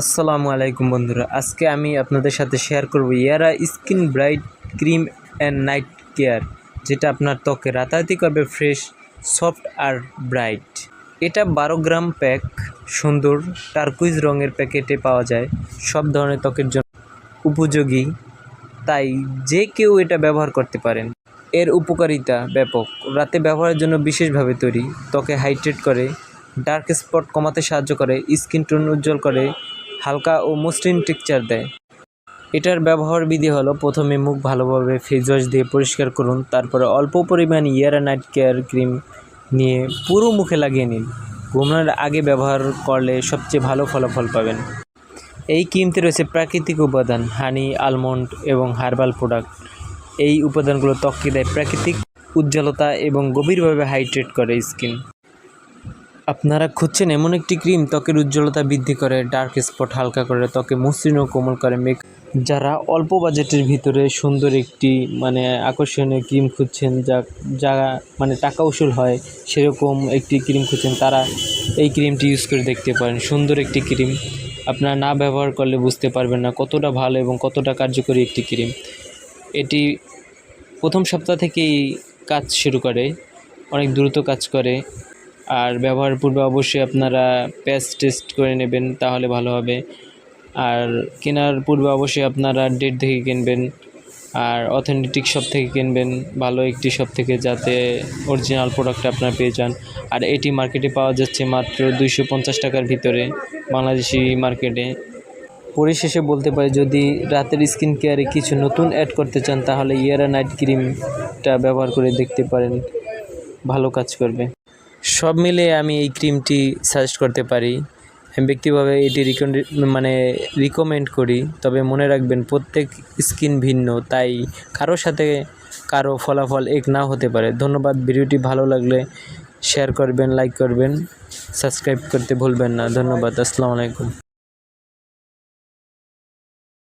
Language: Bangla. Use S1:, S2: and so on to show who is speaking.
S1: আসসালামু আলাইকুম বন্ধুরা, আজকে আমি আপনাদের সাথে শেয়ার করব Yara skin bright cream and night care যেটা আপনার ত্বকে রাতারাতি করবে ফ্রেশ সফট আর ব্রাইট এটা বারো গ্রাম প্যাক সুন্দর টার্কুইজ রঙের প্যাকেটে পাওয়া যায়, সব ধরনের ত্বকের জন্য উপযোগী। তাই যে কেউ এটা ব্যবহার করতে পারেন। এর উপকারিতা ব্যাপক। রাতে ব্যবহারের জন্য বিশেষভাবে তৈরি। ত্বকে হাইড্রেট করে ডার্ক স্পট কমাতে সাহায্য করে স্কিন টোন উজ্জ্বল করে হালকা ও মসৃণ টেক্সচার দেয়। এটার ব্যবহার বিধি হলো, প্রথমে মুখ ভালোভাবে ফেস ওয়াশ দিয়ে পরিষ্কার করুন, তারপরে অল্প পরিমাণ ইয়ারা নাইট কেয়ার ক্রিম নিয়ে পুরো মুখে লাগিয়ে নিন। ঘুমানোর আগে ব্যবহার করলে সবচেয়ে ভালো ফলাফল পাবেন। এই ক্রিমতে রয়েছে প্রাকৃতিক উপাদান, হানি, আলমন্ড এবং হার্বাল প্রোডাক্ট। এই উপাদানগুলো ত্বককে দেয় প্রাকৃতিক উজ্জ্বলতা এবং গভীরভাবে হাইড্রেট করে স্কিন। আপনারা খুঁজছেন এমন একটি ক্রিম, ত্বকের উজ্জ্বলতা বৃদ্ধি করে ডার্ক স্পট হালকা করে, ত্বকে মসৃণ ও কোমল করে মেক যারা অল্প বাজেটের ভিতরে সুন্দর একটি মানে আকর্ষণীয় ক্রিম খুঁজছেন, যা যা মানে টাকা উসুল হয়, সেরকম একটি ক্রিম খুঁজছেন, তারা এই ক্রিমটি ইউজ করে দেখতে পারেন। সুন্দর একটি ক্রিম। আপনারা না ব্যবহার করলে বুঝতে পারবেন না কতটা ভালো এবং কতটা কার্যকরী একটি ক্রিম। এটি প্রথম সপ্তাহ থেকেই কাজ শুরু করে, অনেক দ্রুত কাজ করে। আর ব্যবহারের পূর্বে অবশ্যই আপনারা প্যাচ টেস্ট করে নেবেন, তাহলে ভালো হবে। আর কেনার পূর্বে অবশ্যই আপনারা ডেট দেখে কিনবেন, আর অথেন্টিক শপ থেকে কিনবেন, ভালো একটি শপ থেকে যাতে অরিজিনাল প্রোডাক্ট আপনারা পেয়ে যান। আর এটি মার্কেটে পাওয়া যাচ্ছে মাত্র দুইশো পঞ্চাশ টাকার ভিতরে, বাংলাদেশি মার্কেটে পরিশেষে বলতে পারি, যদি রাতের স্কিন কেয়ারে কিছু নতুন অ্যাড করতে চান, তাহলে ইয়ারা নাইট ক্রিমটা ব্যবহার করে দেখতে পারেন। ভালো কাজ করবে। সব মিলে আমি এই ক্রিমটি সাজেস্ট করতে পারি। আমি ব্যক্তিভাবে এটি রিকমেন্ড মানে রিকমেন্ড করি। তবে মনে রাখবেন, প্রত্যেক স্কিন ভিন্ন, তাই কারোর সাথে কারও ফলাফল এক না হতে পারে। ধন্যবাদ, ভিডিওটি ভালো লাগলে শেয়ার করবেন লাইক করবেন সাবস্ক্রাইব করতে ভুলবেন না। ধন্যবাদ, আসসালামু আলাইকুম।